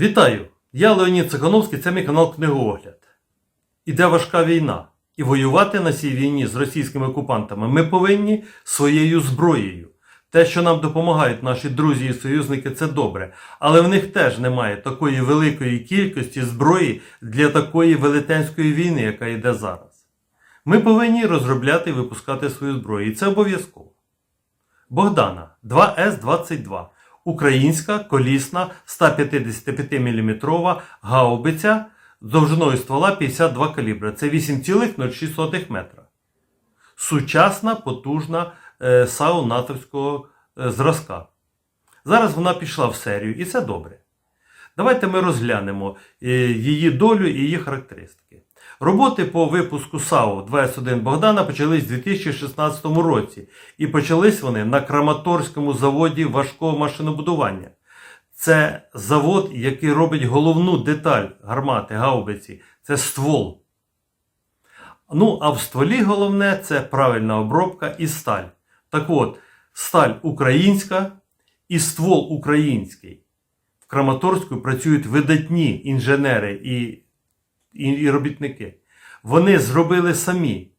Вітаю! Я Леонід Цихановський, це мій канал Книгоогляд. Іде важка війна. І воювати на цій війні з російськими окупантами ми повинні своєю зброєю. Те, що нам допомагають наші друзі і союзники, це добре. Але в них теж немає такої великої кількості зброї для такої велетенської війни, яка йде зараз. Ми повинні розробляти і випускати свою зброю. І це обов'язково. Богдана 2С-22. Українська колісна 155 мм гаубиця довжиною ствола 52 калібра. Це 8,06 метра. Сучасна, потужна е, САУ натовського е, зразка. Зараз вона пішла в серію, і це добре. Давайте ми розглянемо е, її долю і її характеристики. Роботи по випуску САУ 21 Богдана почались у 2016 році, і почались вони на Краматорському заводі важкого машинобудування. Це завод, який робить головну деталь гармати гаубиці це ствол. Ну, а в стволі головне це правильна обробка і сталь. Так от, сталь українська і ствол український. В Краматорську працюють видатні інженери і, і, робітники. Вони зробили самі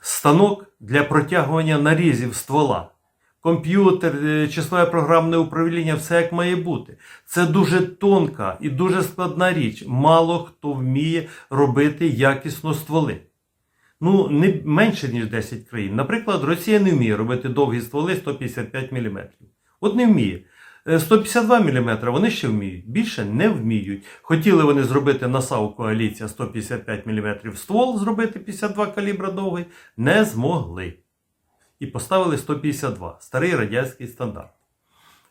станок для протягування нарізів ствола. Комп'ютер, е, числове програмне управління, все як має бути. Це дуже тонка і дуже складна річ. Мало хто вміє робити якісно стволи. Ну, не менше, ніж 10 країн. Наприклад, Росія не вміє робити довгі стволи 155 мм. От не вміє. Е, 152 мм вони ще вміють, більше не вміють. Хотіли вони зробити на коаліція 155 мм ствол, зробити 52 калібра довгий, не змогли. І поставили 152, старий радянський стандарт.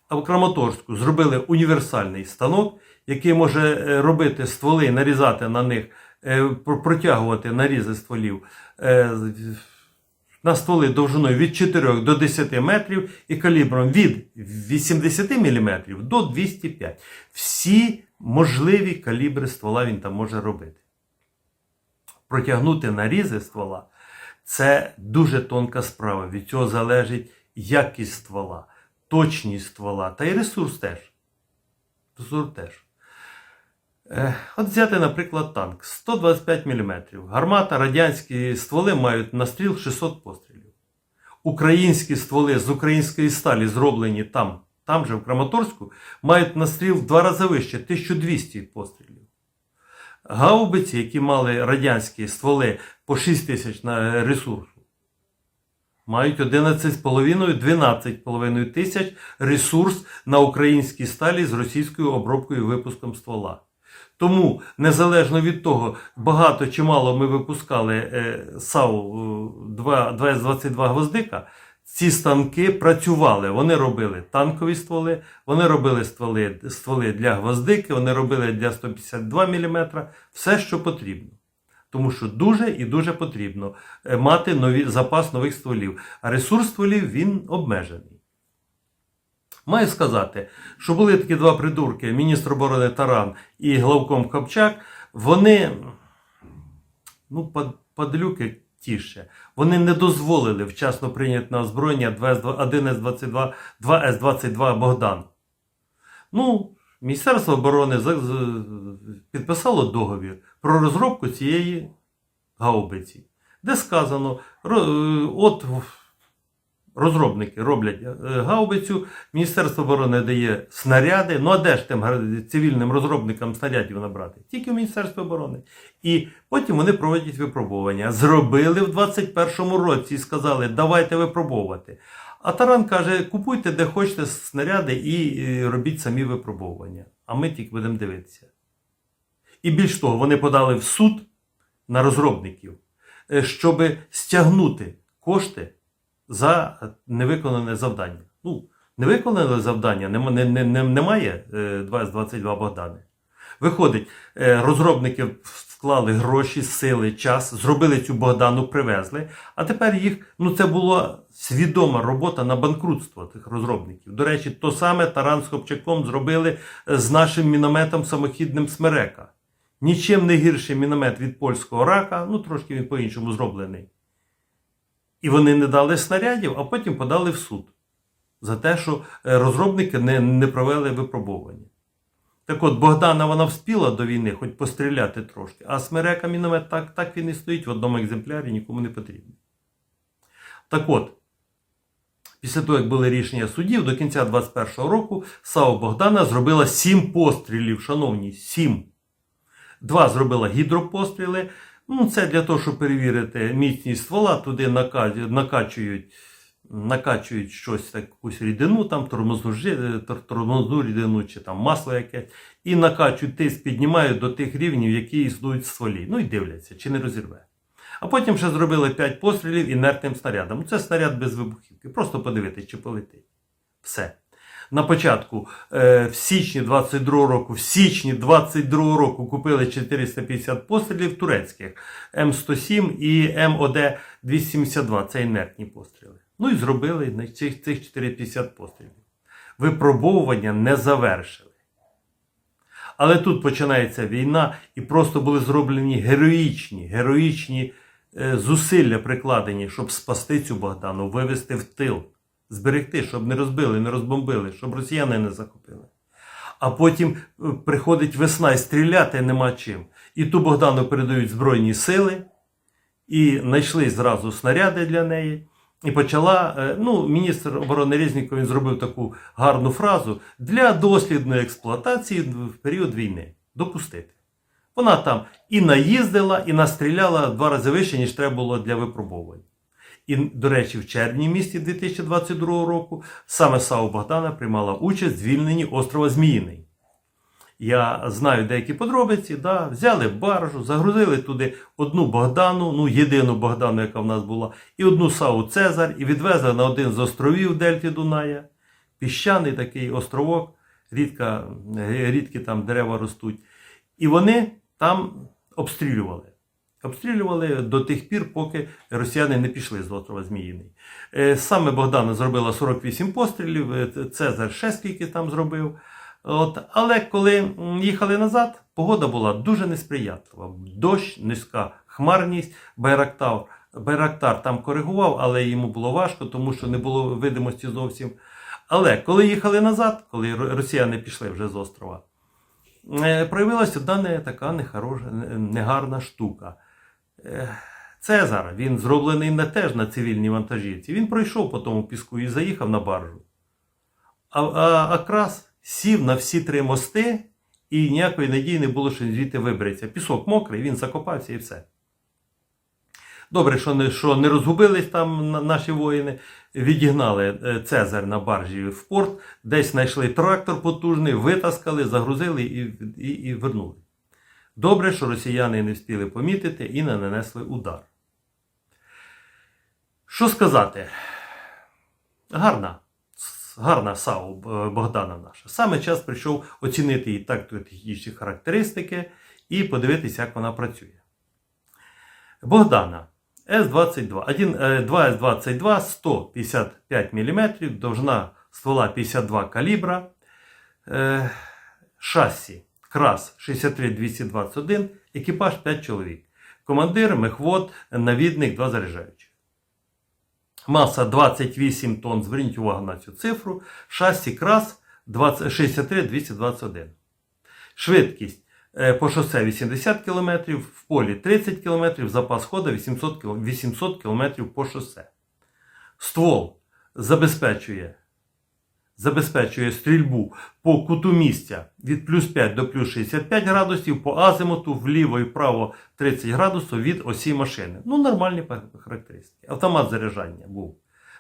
А в Краматорську зробили універсальний станок, який може е, робити стволи, нарізати на них, е, протягувати нарізи стволів е, на стволи довжиною від 4 до 10 метрів і калібром від 80 мм до 205. Всі можливі калібри ствола він там може робити. Протягнути нарізи ствола це дуже тонка справа. Від цього залежить якість ствола, точність ствола та й ресурс теж. Ресурс теж. Е, От взяти, наприклад, танк 125 мм. Гармата, радянські стволи мають настріл 600 пострілів. Українські стволи з української сталі, зроблені там, там же в Краматорську, мають настріл в два рази вище 1200 пострілів. Гаубиці, які мали радянські стволи по 6 тисяч на ресурсу, мають 11,5-12,5 тисяч ресурс на українській сталі з російською обробкою і випуском ствола. Тому, незалежно від того, багато чи мало ми випускали е, САУ 2, 22 гвоздика, ці станки працювали. Вони робили танкові стволи, вони робили стволи, стволи для гвоздики, вони робили для 152 мм, все, що потрібно. Тому що дуже і дуже потрібно е, мати нові, запас нових стволів. А ресурс стволів він обмежений. Маю сказати, що були такі два придурки, міністр оборони Таран і главком Копчак, вони, ну, пад- падлюки тіше, вони не дозволили вчасно прийняти на озброєння 1С-22, 2С-22 Богдан. Ну, Міністерство оборони підписало договір про розробку цієї гаубиці, де сказано, е, от розробники роблять е, гаубицю, Міністерство оборони дає снаряди. Ну а де ж тим цивільним розробникам снарядів набрати? Тільки в Міністерстві оборони. І потім вони проводять випробування. Зробили в 21-му році і сказали, давайте випробовувати. А Таран каже, купуйте де хочете снаряди і е, робіть самі випробовування. А ми тільки будемо дивитися. І більш того, вони подали в суд на розробників, е, щоб стягнути кошти за невиконане завдання. Ну, невиконане завдання нем- не, не, не, немає е, 22 Богдани. Виходить, е, розробники вклали гроші, сили, час, зробили цю Богдану, привезли. А тепер їх, ну це була свідома робота на банкрутство тих розробників. До речі, то саме Таран з Хопчаком зробили е, з нашим мінометом самохідним Смерека. Нічим не гірший міномет від польського рака, ну трошки він по-іншому зроблений. І вони не дали снарядів, а потім подали в суд за те, що е, розробники не, не провели випробування. Так от, Богдана вона вспіла до війни, хоч постріляти трошки, а Смерека міномет так, так він і стоїть в одному екземплярі, нікому не потрібний. Так от, після того, як були рішення судів, до кінця 21-го року САУ Богдана зробила сім пострілів, шановні, сім. Два зробила гідропостріли. Ну, це для того, щоб перевірити міцність ствола, туди накачують, накачують щось, якусь рідину, там тормозну, тормозну рідину чи там масло якесь, і накачують тиск, піднімають до тих рівнів, які існують в стволі. Ну і дивляться, чи не розірве. А потім ще зробили 5 пострілів інертним снарядом. Це снаряд без вибухівки. Просто подивитись, чи полетить. Все. На початку, е, в січні 22 року, в січні 22 року купили 450 пострілів турецьких М107 і МОД-272. Це інертні постріли. Ну і зробили цих, цих 450 пострілів. Випробовування не завершили. Але тут починається війна, і просто були зроблені героїчні, героїчні е, зусилля прикладені, щоб спасти цю Богдану, вивести в тил, зберегти, щоб не розбили, не розбомбили, щоб росіяни не захопили. А потім е, приходить весна і стріляти нема чим. І ту Богдану передають Збройні сили, і знайшли зразу снаряди для неї. І почала, е, ну, міністр оборони Резніков він зробив таку гарну фразу для дослідної експлуатації в період війни. Допустити. Вона там і наїздила, і настріляла два рази вище, ніж треба було для випробовувань. І, до речі, в червні місті 2022 року саме САУ Богдана приймала участь в звільненні острова Зміїний. Я знаю деякі подробиці, да, взяли баржу, загрузили туди одну Богдану, ну єдину Богдану, яка в нас була, і одну САУ Цезар, і відвезли на один з островів Дельті Дуная. Піщаний такий островок, рідка, рідкі там дерева ростуть. І вони там обстрілювали. Обстрілювали до тих пір, поки росіяни не пішли з острова Зміїний. Е, Саме Богдана зробила 48 пострілів, е, Цезар ще скільки там зробив. От, але коли їхали назад, погода була дуже несприятлива. Дощ, низька хмарність, Байрактар, Байрактар там коригував, але йому було важко, тому що не було видимості зовсім. Але коли їхали назад, коли росіяни пішли вже з острова, е, проявилася дана така нехороша, негарна штука. Цезар, він зроблений не теж на цивільній вантажівці. Він пройшов по тому піску і заїхав на баржу. А, а Акрас сів на всі три мости, і ніякої надії не було, що звідти вибереться. Пісок мокрий, він закопався і все. Добре, що не, що не розгубились там наші воїни, відігнали е, Цезар на баржі в порт, десь знайшли трактор потужний, витаскали, загрузили і, і, і вернули. Добре, що росіяни не встигли помітити і не нанесли удар. Що сказати? Гарна, гарна САУ Богдана наша. Саме час прийшов оцінити її тактико-технічні характеристики і подивитися, як вона працює. Богдана С-22, 1, е, 2С-22, 155 мм, довжина ствола 52 калібра, е, шасі КРАС 63221, екіпаж 5 чоловік, командир, мехвод, навідник, 2 заряджаючі. Маса 28 тонн, зверніть увагу на цю цифру. Шасі крас 20 63-221. Швидкість е, по шосе 80 км, в полі 30 км, запас ходу 800 км, 800 км по шосе. Ствол забезпечує, забезпечує стрільбу по куту місця від плюс 5 до плюс 65 градусів, по азимуту вліво і вправо 30 градусів від осі машини. Ну, нормальні характеристики. Автомат заряджання був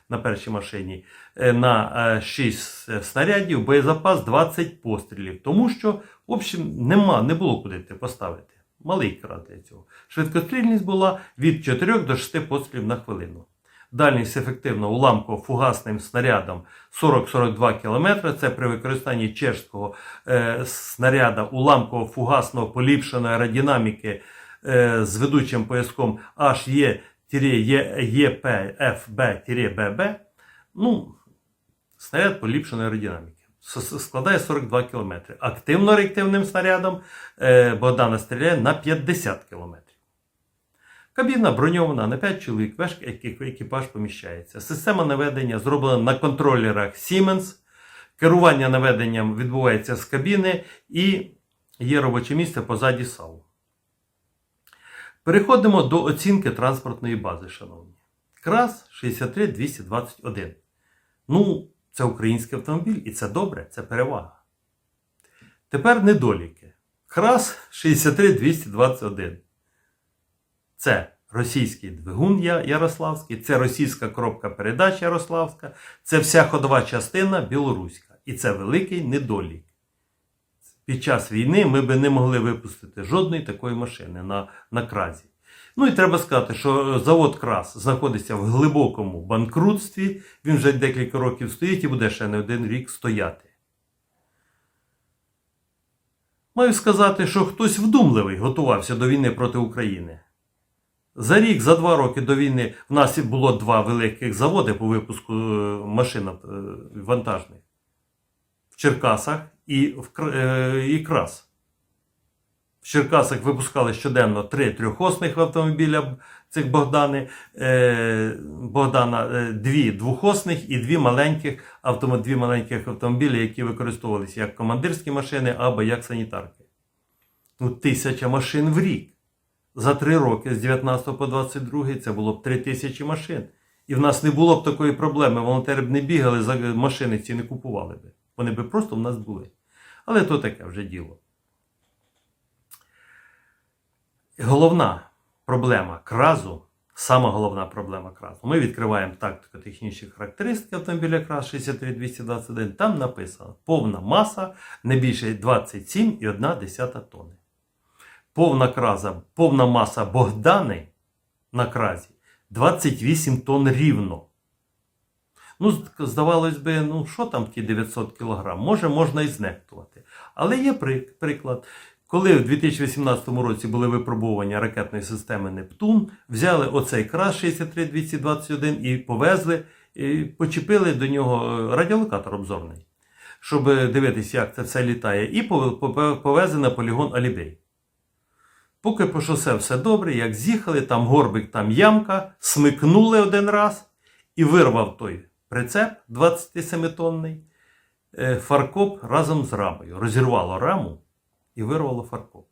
на першій машині е, на 6 снарядів, боєзапас 20 пострілів. Тому що, в общем, нема, не було куди ти поставити. Малий крат для цього. Швидкострільність була від 4 до 6 пострілів на хвилину. Дальність ефективно уламково-фугасним снарядом 40-42 км. Це при використанні чешського е, снаряда уламково-фугасного поліпшеної аеродинаміки е, з ведучим пояском HE-EPFB-BB. Ну, снаряд поліпшеної аеродинаміки. Складає 42 км. Активно-реактивним снарядом е, Богдана стріляє на 50 км. Кабіна броньована на 5 чоловік, весь екі- екіпаж поміщається. Система наведення зроблена на контролерах Siemens. Керування наведенням відбувається з кабіни і є робоче місце позаді салу. Переходимо до оцінки транспортної бази, шановні. КРАС 63221. Ну, це український автомобіль, і це добре, це перевага. Тепер недоліки. КРАС 63221. Це російський двигун Ярославський, це російська коробка передач Ярославська, це вся ходова частина білоруська. І це великий недолік. Під час війни ми би не могли випустити жодної такої машини на, на кразі. Ну і треба сказати, що завод Крас знаходиться в глибокому банкрутстві. Він вже декілька років стоїть і буде ще не один рік стояти. Маю сказати, що хтось вдумливий готувався до війни проти України. За рік, за два роки до війни в нас було два великих заводи по випуску е, машин е, вантажних в Черкасах і, в, е, Крас. В Черкасах випускали щоденно три трьохосних автомобіля цих Богдани, Богдана, дві двохосних і дві маленьких, дві маленьких автомобілі, які використовувалися як командирські машини або як санітарки. Ну, тисяча машин в рік. За три роки, з 19 по 22 це було б три тисячі машин. І в нас не було б такої проблеми. Волонтери б не бігали, за машини ці не купували б. Вони б просто в нас були. Але то таке вже діло. Головна проблема кразу, сама головна проблема кразу. Ми відкриваємо тактико-технічні характеристики автомобіля КРАЗ 63221. Там написано повна маса не більше 27,1 тонни. Повна краза, повна маса Богдани на кразі 28 тонн рівно. Ну, здавалось би, ну що там ті 900 кг? Може, можна і знехтувати. Але є приклад. Коли в 2018 році були випробування ракетної системи Нептун, взяли оцей крас 63221 і повезли, і почепили до нього е, радіолокатор обзорний, щоб дивитися, як це все літає, і пов- пов- повезли на полігон Алібей. Поки по шосе все добре, як з'їхали, там горбик, там ямка, смикнули один раз і вирвав той прицеп 27-тонний, е, фаркоп разом з рамою. Розірвало раму і вирвало фаркоп.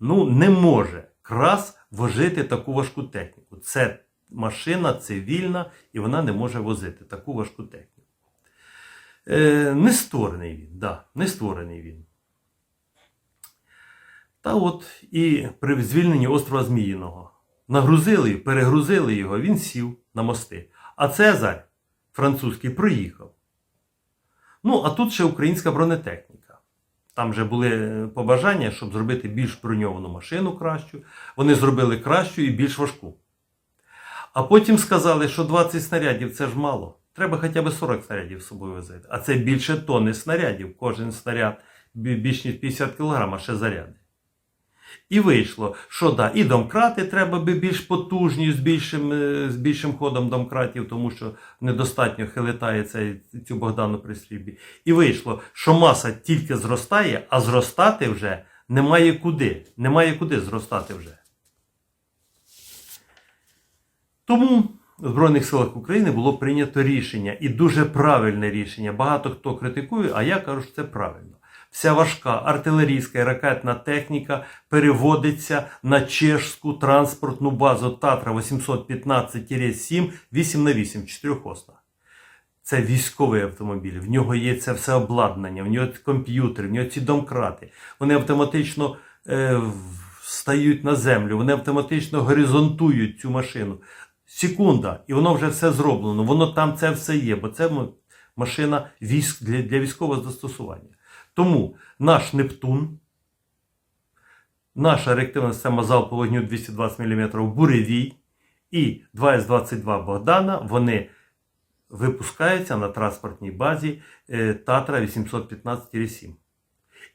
Ну, не може крас возити таку важку техніку. Це машина цивільна, і вона не може возити таку важку техніку. Е, не створений він, да, не створений він. Та от і при звільненні острова Зміїного. Нагрузили, перегрузили його, він сів на мости. А Цезарь французький проїхав. Ну, а тут ще українська бронетехніка. Там вже були е, побажання, щоб зробити більш броньовану машину кращу. Вони зробили кращу і більш важку. А потім сказали, що 20 снарядів це ж мало. Треба хоча б 40 снарядів з собою возити. А це більше тонни снарядів. Кожен снаряд бі- більш ніж 50 кг, а ще заряди. І вийшло, що да, і домкрати треба би більш потужні, з більшим, е, з більшим ходом домкратів, тому що недостатньо хилитає цю Богдану при срібі. І вийшло, що маса тільки зростає, а зростати вже немає куди. Немає куди зростати вже. Тому в Збройних силах України було прийнято рішення, і дуже правильне рішення. Багато хто критикує, а я кажу, що це правильно. Вся важка артилерійська і ракетна техніка переводиться на чешську транспортну базу Татра 815-7 8 на 8 чотирьохосна. Це військовий автомобіль. В нього є це все обладнання, в нього комп'ютери, в нього ці домкрати. Вони автоматично е, стають на землю, вони автоматично горизонтують цю машину. Секунда, і воно вже все зроблено. Воно там це все є, бо це машина військ для, для військового застосування. Тому наш Нептун, наша реактивна система залпового вогню 220 мм Буревій і 2С-22 Богдана, вони випускаються на транспортній базі е, Татра 815-7.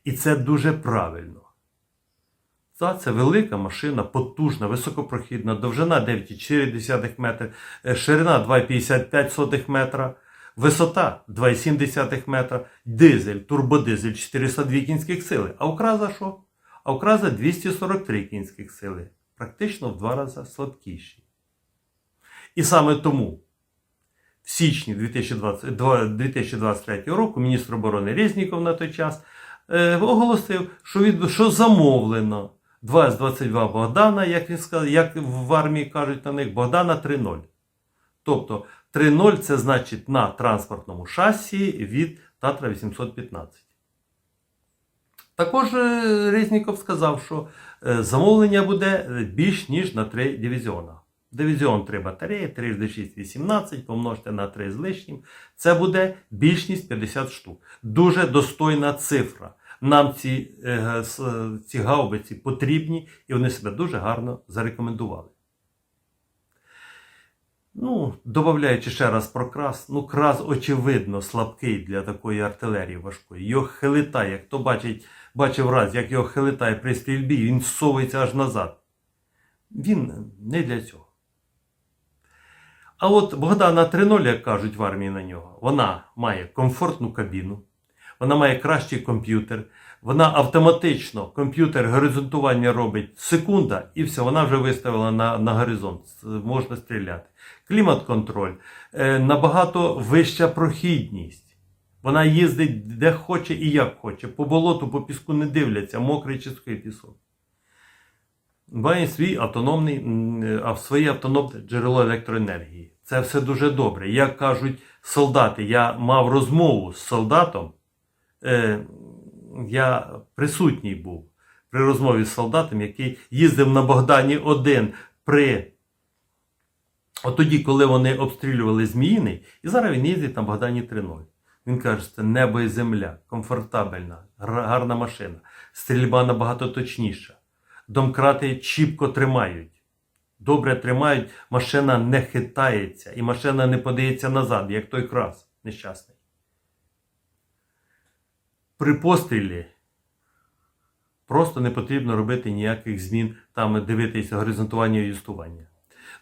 І це дуже правильно. Та, це велика машина, потужна, високопрохідна, довжина 9,4 метри, е, ширина 2,55 метра, висота 2,7 метра, дизель, турбодизель 402 кінських сили. А Украза що? А Украза 243 кінських сили. Практично в два рази слабкіші. І саме тому в січні 2020, 2023 року міністр оборони Резніков на той час е, оголосив, що, від, що замовлено 2 з 22 Богдана, як він сказав, як в армії кажуть на них, Богдана 3.0. Тобто 3.0 це значить на транспортному шасі від Татра 815. Також е, Резніков сказав, що е, замовлення буде більш ніж на 3 дивізіона. Дивізіон 3 батареї, 3 х 6 18, помножте на 3 з лишнім. Це буде більш ніж 50 штук. Дуже достойна цифра. Нам ці, е, ці гаубиці потрібні, і вони себе дуже гарно зарекомендували. Ну, додаючи ще раз про крас, ну крас, очевидно, слабкий для такої артилерії важкої. Його хилитає. Хто бачить, бачив раз, як його хилитає при стрільбі, він совується аж назад. Він не для цього. А от Богдана 3.0, як кажуть в армії на нього, вона має комфортну кабіну, вона має кращий комп'ютер, вона автоматично комп'ютер горизонтування робить секунда, і все, вона вже виставила на, на горизонт, можна стріляти. Клімат-контроль, е, набагато вища прохідність. Вона їздить де хоче і як хоче. По болоту, по піску не дивляться, мокрий чи сухий пісок. Має свій автономний, е, своє автономне джерело електроенергії. Це все дуже добре. Як кажуть солдати, я мав розмову з солдатом, е, я присутній був при розмові з солдатом, який їздив на Богдані один при. От тоді, коли вони обстрілювали Зміїний, і зараз він їздить на Богдані 3.0. Він каже, це небо і земля, комфортабельна, гарна машина, стрільба набагато точніша. Домкрати чіпко тримають. Добре тримають, машина не хитається, і машина не подається назад, як той крас нещасний. При пострілі просто не потрібно робити ніяких змін, там дивитися горизонтування і юстування.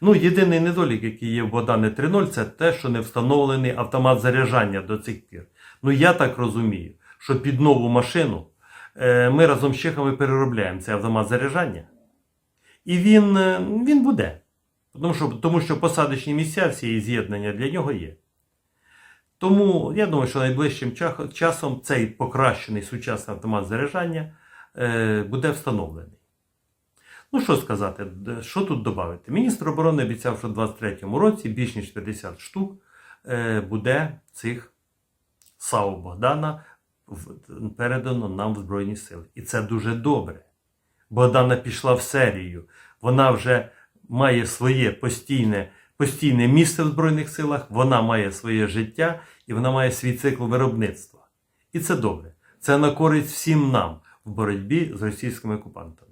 Ну, єдиний недолік, який є в Богдане 3.0, це те, що не встановлений автомат заряджання до цих пір. Ну, я так розумію, що під нову машину е, ми разом з чехами переробляємо цей автомат заряджання. І він, е, він буде. Тому що, тому що посадочні місця всі з'єднання для нього є. Тому я думаю, що найближчим часом цей покращений сучасний автомат заряджання е, буде встановлений. Ну, що сказати, що тут додати? Міністр оборони обіцяв, що в 2023 році більш ніж 50 штук е, буде цих САУ Богдана передано нам в Збройні Сили. І це дуже добре. Богдана пішла в серію. Вона вже має своє постійне, постійне місце в Збройних силах, вона має своє життя і вона має свій цикл виробництва. І це добре. Це на користь всім нам в боротьбі з російськими окупантами.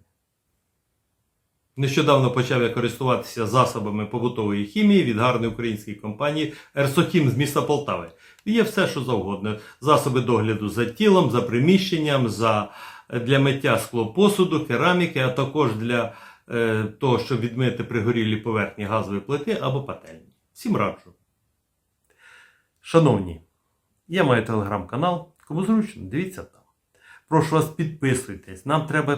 Нещодавно почав я користуватися засобами побутової хімії від гарної української компанії Ерсохім з міста Полтави. Є все, що завгодно. Засоби догляду за тілом, за приміщенням, за, для миття склопосуду, кераміки, а також для того, щоб відмити пригорілі поверхні газової плити або пательні. Всім раджу. Шановні, я маю телеграм-канал. Кому зручно, дивіться там. Прошу вас, підписуйтесь. Нам треба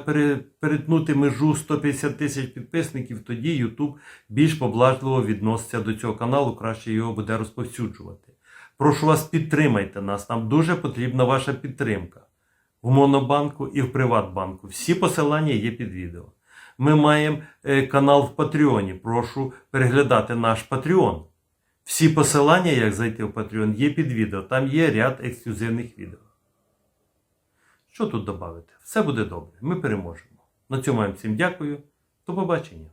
перетнути межу 150 тисяч підписників, тоді YouTube більш поблажливо відноситься до цього каналу, краще його буде розповсюджувати. Прошу вас, підтримайте нас. Нам дуже потрібна ваша підтримка в Монобанку і в Приватбанку. Всі посилання є під відео. Ми маємо е, канал в Патреоні. Прошу переглядати наш Patreon. Всі посилання, як зайти в Patreon, є під відео. Там є ряд ексклюзивних відео. Що тут додати? Все буде добре. Ми переможемо. На цьому я всім дякую. До побачення.